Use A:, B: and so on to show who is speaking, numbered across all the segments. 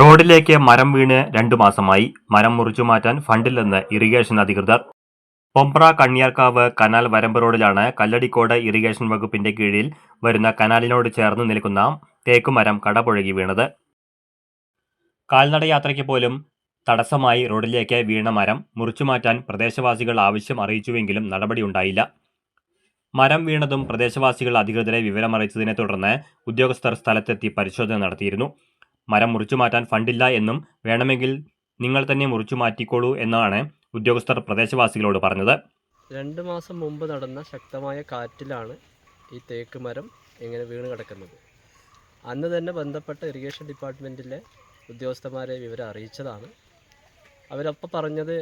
A: റോഡിലേക്ക് മരം വീണ് രണ്ടു മാസമായി. മരം മുറിച്ചു മാറ്റാൻ ഫണ്ടില്ലെന്ന് ഇറിഗേഷൻ അധികൃതർ. പൊമ്പ്ര കണ്ണിയാർക്കാവ് കനാൽ വരമ്പ് റോഡിലാണ് കല്ലടിക്കോട് ഇറിഗേഷൻ വകുപ്പിന്റെ കീഴിൽ വരുന്ന കനാലിനോട് ചേർന്ന് നിൽക്കുന്ന തേക്കുമരം കടപുഴകി വീണത്. കാൽനടയാത്രയ്ക്ക് പോലും തടസ്സമായി റോഡിലേക്ക് വീണ മരം മുറിച്ചു മാറ്റാൻ പ്രദേശവാസികൾ ആവശ്യം അറിയിച്ചുവെങ്കിലും നടപടിയുണ്ടായില്ല മരം വീണതും പ്രദേശവാസികൾ അധികൃതരെ വിവരമറിയിച്ചതിനെ തുടർന്ന് ഉദ്യോഗസ്ഥർ സ്ഥലത്തെത്തി പരിശോധന നടത്തിയിരുന്നു. മരം മുറിച്ചു മാറ്റാൻ ഫണ്ടില്ല എന്നും വേണമെങ്കിൽ നിങ്ങൾ തന്നെ മുറിച്ചു മാറ്റിക്കോളൂ എന്നാണ് ഉദ്യോഗസ്ഥർ പ്രദേശവാസികളോട് പറഞ്ഞത്.
B: രണ്ട് മാസം മുമ്പ് നടന്ന ശക്തമായ കാറ്റിലാണ് ഈ തേക്ക് മരം ഇങ്ങനെ വീണ് കിടക്കുന്നത്. അന്ന് തന്നെ ബന്ധപ്പെട്ട ഇറിഗേഷൻ ഡിപ്പാർട്ട്മെന്റിലെ ഉദ്യോഗസ്ഥന്മാരെ വിവരം അറിയിച്ചതാണ്. അവരപ്പോൾ പറഞ്ഞത്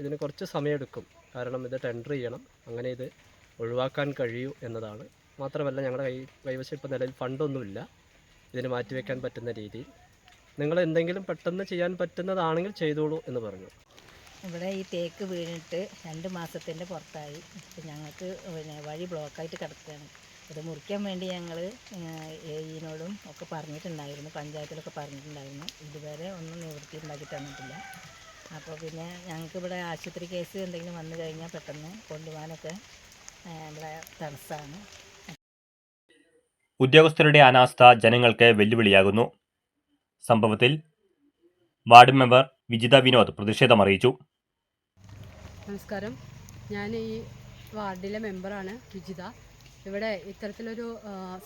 B: ഇതിന് കുറച്ച് സമയമെടുക്കും. കാരണം ഇത് ടെൻഡർ ചെയ്യണം. അങ്ങനെ ഇത് ഒഴിവാക്കാൻ കഴിയൂ എന്നതാണ്. മാത്രമല്ല ഞങ്ങളുടെ കൈ കൈവശം ഇപ്പോൾ നിലവിൽ ഫണ്ടൊന്നുമില്ല. ഇതിന് മാറ്റിവെക്കാൻ പറ്റുന്ന രീതിയിൽ. നിങ്ങൾ എന്തെങ്കിലും പെട്ടെന്ന് ചെയ്യാൻ പറ്റുന്നതാണെങ്കിൽ ചെയ്തോളൂ എന്ന് പറഞ്ഞു.
C: ഇവിടെ ഈ തേക്ക് വീണിട്ട് രണ്ട് മാസത്തിന്റെ പുറത്തായി. ഇപ്പം ഞങ്ങൾക്ക് പിന്നെ വഴി ബ്ലോക്കായിട്ട് കിടക്കുകയാണ്. ഇത് മുറിക്കാൻ വേണ്ടി ഞങ്ങൾ എയിനോടും ഒക്കെ പറഞ്ഞിട്ടുണ്ടായിരുന്നു. പഞ്ചായത്തിലൊക്കെ പറഞ്ഞിട്ടുണ്ടായിരുന്നു. ഇതുവരെ ഒന്നും നിവൃത്തി ഉണ്ടാക്കി തന്നിട്ടില്ല. അപ്പോൾ പിന്നെ ഞങ്ങൾക്ക് ഇവിടെ ആശുപത്രി കേസ് എന്തെങ്കിലും വന്നു കഴിഞ്ഞാൽ പെട്ടെന്ന് കൊണ്ടുപോകാനൊക്കെ ഇവിടെ തടസ്സമാണ്.
A: ഉദ്യോഗസ്ഥരുടെ അനാസ്ഥ ജനങ്ങൾക്ക് വെല്ലുവിളിയാകുന്നു. സംഭവത്തിൽ വാർഡ് മെമ്പർ വിജിത വിനോദ് പ്രതിഷേധം അറിയിച്ചു.
D: നമസ്കാരം. ഞാൻ ഈ വാർഡിലെ മെമ്പറാണ് വിജിത. ഇവിടെ ഇത്തരത്തിലൊരു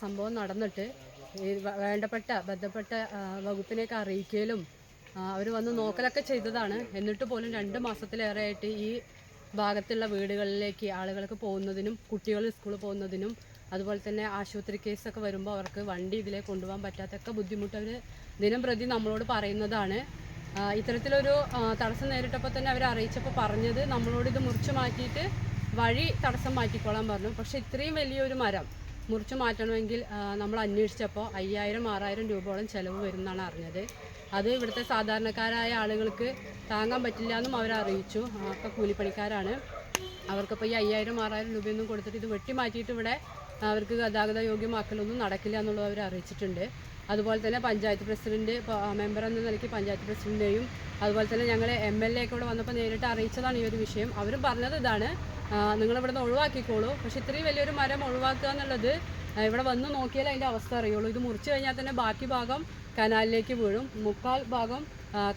D: സംഭവം നടന്നിട്ട് വേണ്ടപ്പെട്ട ബന്ധപ്പെട്ട വകുപ്പിനെയൊക്കെ അറിയിക്കലും അവർ വന്ന് നോക്കലൊക്കെ ചെയ്തതാണ്. എന്നിട്ട് പോലും രണ്ട് മാസത്തിലേറെയായിട്ട് ഈ ഭാഗത്തുള്ള വീടുകളിലേക്ക് ആളുകൾക്ക് പോകുന്നതിനും കുട്ടികൾ സ്കൂളിൽ പോകുന്നതിനും അതുപോലെ തന്നെ ആശുപത്രി കേസൊക്കെ വരുമ്പോൾ അവർക്ക് വണ്ടി ഇതിലേ കൊണ്ടുപോകാൻ പറ്റാത്തൊക്കെ ബുദ്ധിമുട്ട് അവർ ദിനം പ്രതി നമ്മളോട് പറയുന്നതാണ്. ഇത്തരത്തിലൊരു തടസ്സം നേരിട്ടപ്പോൾ തന്നെ അവർ അറിയിച്ചപ്പോൾ പറഞ്ഞത് നമ്മളോട് ഇത് മുറിച്ച് മാറ്റിയിട്ട് വഴി തടസ്സം മാറ്റിക്കോളാൻ പറഞ്ഞു. പക്ഷേ ഇത്രയും വലിയൊരു മരം മുറിച്ച് മാറ്റണമെങ്കിൽ നമ്മൾ അന്വേഷിച്ചപ്പോൾ അയ്യായിരം ആറായിരം രൂപയോളം ചിലവ് വരുമെന്നാണ് അറിഞ്ഞത്. അത് ഇവിടുത്തെ സാധാരണക്കാരായ ആളുകൾക്ക് താങ്ങാൻ പറ്റില്ല എന്നും അവർ അറിയിച്ചു. ഒക്കെ കൂലിപ്പണിക്കാരാണ്. അവർക്കിപ്പോൾ ഈ അയ്യായിരം ആറായിരം രൂപയൊന്നും കൊടുത്തിട്ട് ഇത് വെട്ടി മാറ്റിയിട്ട് ഇവിടെ അവർക്ക് ഗതാഗത യോഗ്യമാക്കലൊന്നും നടക്കില്ല എന്നുള്ളത് അവർ അറിയിച്ചിട്ടുണ്ട്. അതുപോലെ തന്നെ പഞ്ചായത്ത് പ്രസിഡന്റ് മെമ്പർ എന്ന നിലയ്ക്ക് പഞ്ചായത്ത് പ്രസിഡന്റിനെയും അതുപോലെ തന്നെ ഞങ്ങൾ എം എൽ എ ഒക്കെ ഇവിടെ വന്നപ്പോൾ നേരിട്ട് അറിയിച്ചതാണ് ഈ ഒരു വിഷയം. അവരും പറഞ്ഞത് ഇതാണ് നിങ്ങൾ ഇവിടെ നിന്ന് ഒഴിവാക്കിക്കോളൂ. പക്ഷേ ഇത്രയും വലിയൊരു മരം ഒഴിവാക്കുക എന്നുള്ളത് ഇവിടെ വന്ന് നോക്കിയാൽ അതിന്റെ അവസ്ഥ അറിയുള്ളൂ. ഇത് മുറിച്ച് കഴിഞ്ഞാൽ തന്നെ ബാക്കി ഭാഗം കനാലിലേക്ക് വീഴും. മുക്കാൽ ഭാഗം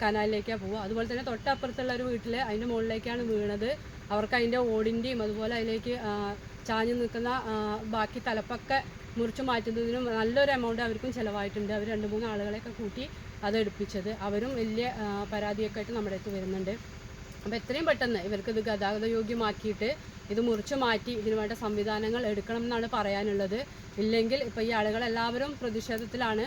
D: കനാലിലേക്കാണ് പോവുക. അതുപോലെ തന്നെ തൊട്ടപ്പുറത്തുള്ള ഒരു വീട്ടിൽ അതിന്റെ മുകളിലേക്കാണ് വീണത്. അവർക്ക് അതിന്റെ ഓടിന്റെയും അതുപോലെ അതിലേക്ക് ചാഞ്ഞു നിൽക്കുന്ന ബാക്കി തലപ്പൊക്കെ മുറിച്ച് മാറ്റുന്നതിനും നല്ലൊരു എമൗണ്ട് അവർക്കും ചിലവായിട്ടുണ്ട്. അവർ രണ്ട് മൂന്ന് ആളുകളെയൊക്കെ കൂട്ടി അത് എടുപ്പിച്ചത്. അവരും വലിയ പരാതിയൊക്കെ ആയിട്ട് നമ്മുടെ അടുത്ത് വരുന്നുണ്ട്. അപ്പോൾ എത്രയും പെട്ടെന്ന് ഇവർക്ക് ഗതാഗത യോഗ്യമാക്കിയിട്ട് ഇത് മുറിച്ച് മാറ്റി ഇതിനു വേണ്ട സംവിധാനങ്ങൾ എടുക്കണം എന്നാണ് പറയാനുള്ളത്. ഇല്ലെങ്കിൽ ഇപ്പോൾ ഈ ആളുകളെല്ലാവരും പ്രതിഷേധത്തിലാണ്.